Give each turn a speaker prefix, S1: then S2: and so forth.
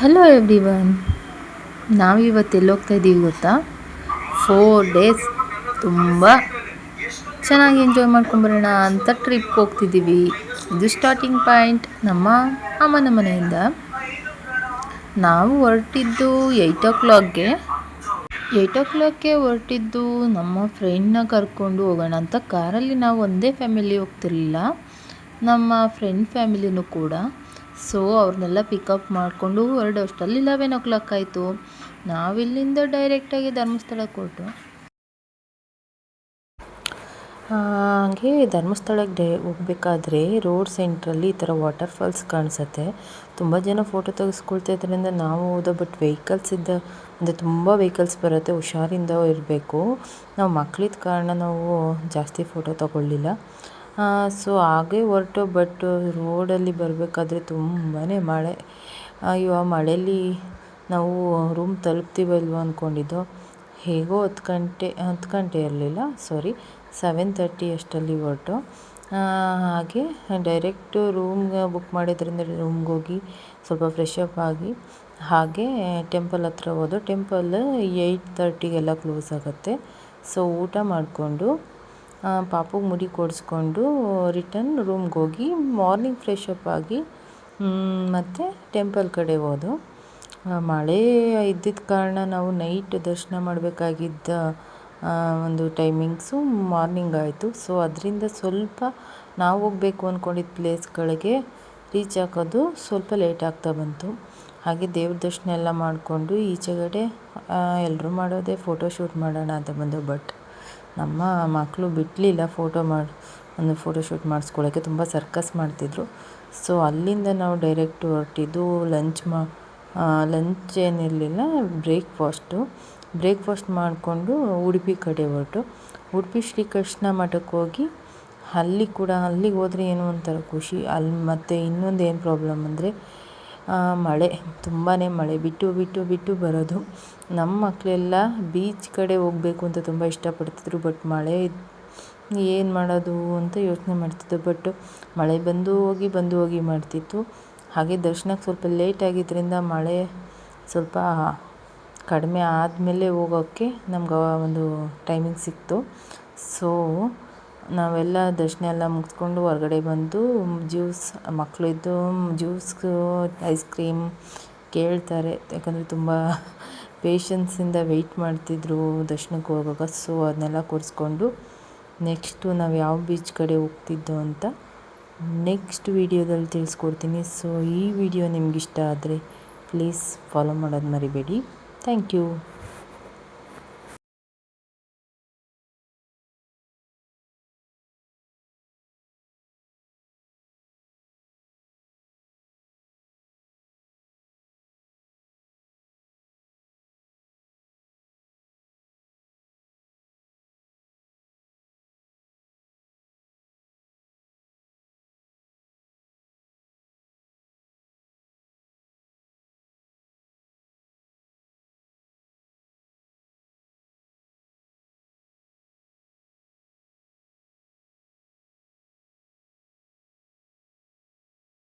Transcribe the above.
S1: Hello every one ನಾವಿವತ್ತು ಎಲ್ಲಿ ಹೋಗ್ತಾ ಇದ್ದೀವಿ ಗೊತ್ತಾ? ಫೋರ್ ಡೇಸ್ ತುಂಬ ಚೆನ್ನಾಗಿ ಎಂಜಾಯ್ ಮಾಡ್ಕೊಂಬರೋಣ ಅಂತ ಟ್ರಿಪ್ಗೆ ಹೋಗ್ತಿದ್ದೀವಿ ಇದು ಸ್ಟಾರ್ಟಿಂಗ್ ಪಾಯಿಂಟ್ ನಮ್ಮ ಅಮ್ಮನ ಮನೆಯಿಂದ. ನಾವು ಹೊರಟಿದ್ದು ಏಯ್ಟ್ ಓ ಕ್ಲಾಕ್ಗೆ ಏಯ್ಟ್ ಓ ಕ್ಲಾಕ್ಗೆ ಹೊರಟಿದ್ದು ನಮ್ಮ ಫ್ರೆಂಡ್ನ ಕರ್ಕೊಂಡು ಹೋಗೋಣ ಅಂತ ಕಾರಲ್ಲಿ ನಾವು ಒಂದೇ ಫ್ಯಾಮಿಲಿ ಹೋಗ್ತಿರ್ಲಿಲ್ಲ. ನಮ್ಮ ಫ್ರೆಂಡ್ ಫ್ಯಾಮಿಲಿನೂ ಕೂಡ. ಸೊ ಅವ್ರನ್ನೆಲ್ಲ ಪಿಕಪ್ ಮಾಡಿಕೊಂಡು ಹೊರಡೋಷ್ಟರಲ್ಲಿ ಲೆವೆನ್ ಓ ಕ್ಲಾಕ್ ಆಯಿತು. ನಾವಿಲ್ಲಿಂದ ಡೈರೆಕ್ಟಾಗಿ ಧರ್ಮಸ್ಥಳಕ್ಕೆ ಕೊಟ್ಟು ಹಾಗೆ ಧರ್ಮಸ್ಥಳಕ್ಕೆ ಡೇ, ಹೋಗ್ಬೇಕಾದ್ರೆ ರೋಡ್ ಸೆಂಟ್ರಲ್ಲಿ ಈ ಥರ ವಾಟರ್ ಫಾಲ್ಸ್ ಕಾಣಿಸುತ್ತೆ. ತುಂಬ ಜನ ಫೋಟೋ ತೆಗೆಸ್ಕೊಳ್ತಾ ಇದ್ರಿಂದ ನಾವು ಹೋದ ಬಟ್ ವೆಹಿಕಲ್ಸ್ ಇದ್ದ, ಅಂದರೆ ತುಂಬ ವೆಹಿಕಲ್ಸ್ ಬರುತ್ತೆ, ಹುಷಾರಿಂದ ಇರಬೇಕು. ನಾವು ಮಕ್ಕಳಿದ್ದ ಕಾರಣ ನಾವು ಜಾಸ್ತಿ ಫೋಟೋ ತಗೊಳ್ಳಿಲ್ಲ. ಸೊ ಹಾಗೆ ಹೊರಟು ಬಟ್ ರೋಡಲ್ಲಿ ಬರಬೇಕಾದ್ರೆ ತುಂಬಾ ಮಳೆ. ಅಯ್ಯೋ, ಆ ಮಳೆಯಲ್ಲಿ ನಾವು ರೂಮ್ ತಲುಪ್ತೀವಲ್ವ ಅಂದ್ಕೊಂಡಿದ್ದು ಹೇಗೋ ಹತ್ತು ಗಂಟೆ ಹತ್ತು ಗಂಟೆ ಇರಲಿಲ್ಲ ಸಾರಿ ಸೆವೆನ್ ತರ್ಟಿ ಅಷ್ಟರಲ್ಲಿ ಹೊರಟು. ಹಾಗೆ ಡೈರೆಕ್ಟು ರೂಮ್ ಬುಕ್ ಮಾಡಿದ್ರಿಂದ ರೂಮ್ಗೆ ಹೋಗಿ ಸ್ವಲ್ಪ ಫ್ರೆಶ್ ಅಪ್ ಆಗಿ, ಹಾಗೆ ಟೆಂಪಲ್ ಹತ್ರ ಹೋದೋ. ಟೆಂಪಲ್ ಏಯ್ಟ್ ತರ್ಟಿಗೆಲ್ಲ ಕ್ಲೋಸ್ ಆಗುತ್ತೆ. ಸೊ ಊಟ ಮಾಡಿಕೊಂಡು ಪಾಪುಗೆ ಮುಡಿ ಕೊಡಿಸ್ಕೊಂಡು ರಿಟರ್ನ್ ರೂಮ್ಗೆ ಹೋಗಿ ಮಾರ್ನಿಂಗ್ ಫ್ರೆಶ್ ಅಪ್ ಆಗಿ ಮತ್ತು ಟೆಂಪಲ್ ಕಡೆ ಹೋದೋ. ಮಳೆ ಇದ್ದಿದ್ದ ಕಾರಣ ನಾವು ನೈಟ್ ದರ್ಶನ ಮಾಡಬೇಕಾಗಿದ್ದ ಒಂದು ಟೈಮಿಂಗ್ಸು ಮಾರ್ನಿಂಗ್ ಆಯಿತು. ಸೊ, ಅದರಿಂದ ಸ್ವಲ್ಪ ನಾವು ಹೋಗಬೇಕು ಅಂದ್ಕೊಂಡಿದ್ದ ಪ್ಲೇಸ್ಗಳಿಗೆ ರೀಚ್ ಆಗೋದು ಸ್ವಲ್ಪ ಲೇಟ್ ಆಗ್ತಾ ಬಂತು. ಹಾಗೆ ದೇವ್ರ ದರ್ಶನ ಎಲ್ಲ ಮಾಡಿಕೊಂಡು ಈಚೆಗಡೆ ಎಲ್ಲರೂ ಮಾಡೋದೇ ಫೋಟೋ ಶೂಟ್ ಮಾಡೋಣ ಅಂತ ಬಂದು, ಬಟ್ ನಮ್ಮ ಮಕ್ಕಳು ಬಿಡಲಿಲ್ಲ ಫೋಟೋ ಮಾಡಿ, ಒಂದು ಫೋಟೋ ಶೂಟ್ ಮಾಡಿಸ್ಕೊಳ್ಳೋಕ್ಕೆ ತುಂಬ ಸರ್ಕಸ್ ಮಾಡ್ತಿದ್ರು. ಸೊ ಅಲ್ಲಿಂದ ನಾವು ಡೈರೆಕ್ಟ್ ಹೊರಟಿದ್ದು ಲಂಚ್ ಮಾ ಲಂಚ್ ಏನಿರಲಿಲ್ಲ ಬ್ರೇಕ್ಫಾಸ್ಟು ಬ್ರೇಕ್ಫಾಸ್ಟ್ ಮಾಡಿಕೊಂಡು ಉಡುಪಿ ಕಡೆ ಹೊರಟು. ಉಡುಪಿ ಶ್ರೀಕೃಷ್ಣ ಮಠಕ್ಕೆ ಹೋಗಿ, ಅಲ್ಲಿ ಕೂಡ ಅಲ್ಲಿಗೆ ಹೋದರೆ ಏನೋ ಒಂಥರ ಖುಷಿ. ಅಲ್ಲಿ ಮತ್ತು ಇನ್ನೊಂದು ಏನು ಪ್ರಾಬ್ಲಮ್ ಅಂದರೆ ಮಳೆ ತುಂಬಾ ಮಳೆ. ಬಿಟ್ಟು ಬಿಟ್ಟು ಬಿಟ್ಟು ಬರೋದು. ನಮ್ಮ ಮಕ್ಕಳೆಲ್ಲ ಬೀಚ್ ಕಡೆ ಹೋಗಬೇಕು ಅಂತ ತುಂಬ ಇಷ್ಟಪಡ್ತಿದ್ರು ಬಟ್ ಮಳೆ ಏನು ಮಾಡೋದು ಅಂತ ಯೋಚನೆ ಮಾಡ್ತಿದ್ದೆ. ಬಟ್ ಮಳೆ ಬಂದು ಹೋಗಿ ಬಂದು ಹೋಗಿ ಮಾಡ್ತಿತ್ತು. ಹಾಗೆ ದರ್ಶನಕ್ಕೆ ಸ್ವಲ್ಪ ಲೇಟ್ ಆಗಿದ್ದರಿಂದ ಮಳೆ ಸ್ವಲ್ಪ ಕಡಿಮೆ ಆದಮೇಲೆ ಹೋಗೋಕ್ಕೆ ನಮ್ಗೆ ಒಂದು ಟೈಮಿಂಗ್ ಸಿಕ್ತು. ಸೊ ನಾವೆಲ್ಲ ದರ್ಶನ ಎಲ್ಲ ಮುಗಿಸ್ಕೊಂಡು ಹೊರಗಡೆ ಬಂದು ಜ್ಯೂಸ್ ಮಕ್ಕಳಿದ್ದು ಜ್ಯೂಸ್ ಐಸ್ ಕ್ರೀಮ್ ಕೇಳ್ತಾರೆ. ಯಾಕಂದರೆ ತುಂಬ ಪೇಷನ್ಸಿಂದ ವೆಯ್ಟ್ ಮಾಡ್ತಿದ್ರು ದರ್ಶನಕ್ಕೆ ಹೋಗುವಾಗ. ಸೊ ಅದನ್ನೆಲ್ಲ ಕೊಡಿಸ್ಕೊಂಡು ನೆಕ್ಸ್ಟು ನಾವು ಯಾವ ಬೀಚ್ ಕಡೆ ಹೋಗ್ತಿದ್ದೋ ಅಂತ ನೆಕ್ಸ್ಟ್ ವೀಡಿಯೋದಲ್ಲಿ ತಿಳಿಸ್ಕೊಡ್ತೀನಿ. ಸೊ ಈ ವಿಡಿಯೋ ನಿಮಗಿಷ್ಟ ಆದರೆ ಪ್ಲೀಸ್ ಫಾಲೋ ಮಾಡೋದು ಮರಿಬೇಡಿ. Thank you